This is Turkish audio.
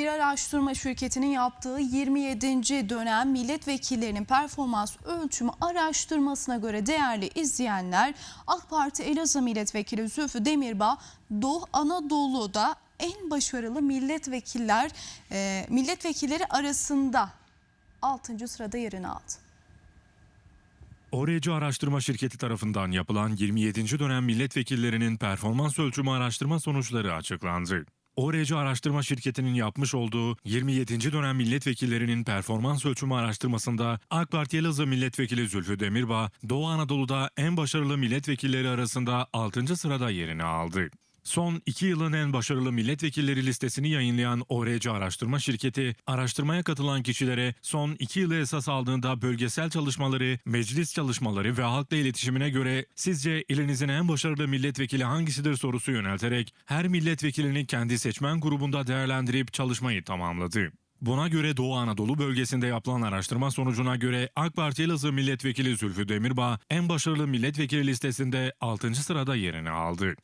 Bir araştırma şirketinin yaptığı 27. dönem milletvekillerinin performans ölçümü araştırmasına göre değerli izleyenler AK Parti Elazığ Milletvekili Zülfü Demirbağ Doğu Anadolu'da en başarılı milletvekiller e, milletvekilleri arasında 6. sırada yerini aldı. ORC Araştırma Şirketi tarafından yapılan 27. dönem milletvekillerinin performans ölçümü araştırma sonuçları açıklandı. ORC Araştırma Şirketi'nin yapmış olduğu 27. dönem milletvekillerinin performans ölçümü araştırmasında AK Parti Elazığ Milletvekili Zülfü Demirbağ, Doğu Anadolu'da en başarılı milletvekilleri arasında 6. sırada yerini aldı. Son iki yılın en başarılı milletvekilleri listesini yayınlayan ORC Araştırma Şirketi, araştırmaya katılan kişilere son iki yılı esas aldığında bölgesel çalışmaları, meclis çalışmaları ve halkla iletişimine göre sizce ilinizin en başarılı milletvekili hangisidir sorusu yönelterek her milletvekilini kendi seçmen grubunda değerlendirip çalışmayı tamamladı. Buna göre Doğu Anadolu bölgesinde yapılan araştırma sonucuna göre AK Parti Elazığ Milletvekili Zülfü Demirbağ en başarılı milletvekili listesinde 6. sırada yerini aldı.